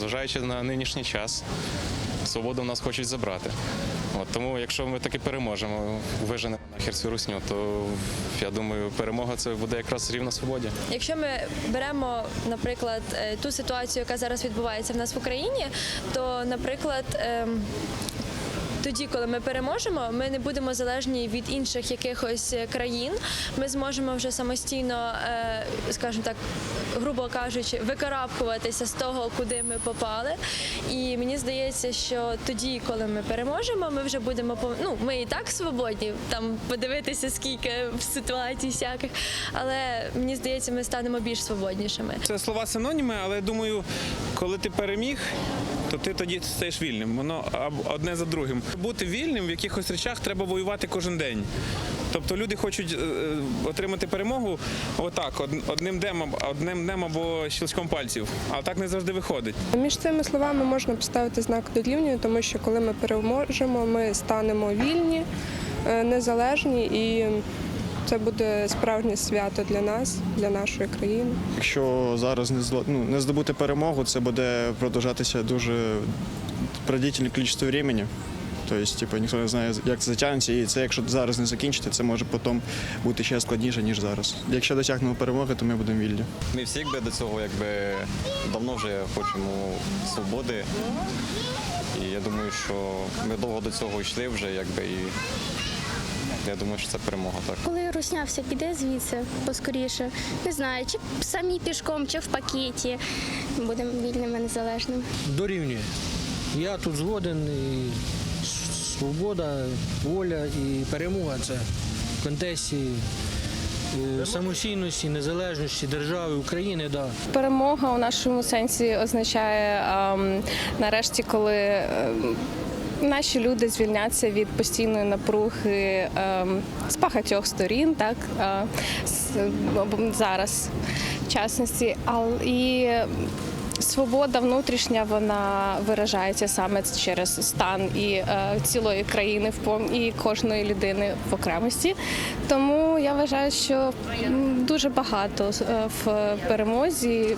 зважаючи на нинішній час, свободу в нас хочуть забрати. От, тому, якщо ми таки переможемо, виженемо нахер цю русню, то я думаю, перемога це буде якраз рівно свободі. Якщо ми беремо, наприклад, е, ту ситуацію, яка зараз відбувається в нас в Україні, то, наприклад, ем, тоді, коли ми переможемо, ми не будемо залежні від інших якихось е, країн. Ми зможемо вже самостійно, е, скажімо так, грубо кажучи, викарабкуватися з того, куди ми попали. І мені здається, що тоді, коли ми переможемо, ми вже будемо ну, ми і так свободні, там подивитися, скільки в ситуацій всяких. Але мені здається, ми станемо більш свободнішими. Це слова синоніми, але я думаю, коли ти переміг, то ти тоді стаєш вільним. Воно одне за другим. Бути вільним в якихось речах треба воювати кожен день. Тобто люди хочуть е, е, отримати перемогу отак, од- одним днем, одним днем або щелчком пальців. Але так не завжди виходить. Між цими словами можна поставити знак дорівнює, тому що коли ми переможемо, ми станемо вільні, е, незалежні і це буде справжнє свято для нас, для нашої країни. Якщо зараз не зло- ну, не здобути перемогу, це буде продовжатися дуже продовжительне кількість времени. Тобто, типу, ніхто не знає, як це затягнеться, і це, якщо зараз не закінчити, це може потім бути ще складніше, ніж зараз. Якщо досягнемо перемоги, то ми будемо вільні. Ми всі якби до цього якби давно вже хочемо свободи. І я думаю, що ми довго до цього йшли вже, якби і я думаю, що це перемога так. Коли русня вся піде звідси поскоріше, не знаю, чи самі пішком, чи в пакеті, будемо вільними, незалежними. дорівнює. Я тут згоден і свобода, воля і перемога це в контексті е, самостійності, незалежності держави України. Да. Перемога у нашому сенсі означає ем, нарешті, коли ем, наші люди звільняться від постійної напруги ем, з багатьох сторін, так е, зараз в частності, і Свобода внутрішня вона виражається саме через стан і е, цілої країни в і кожної людини в окремості. Тому я вважаю, що дуже багато е, в перемозі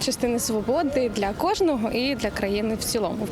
частини свободи для кожного і для країни в цілому.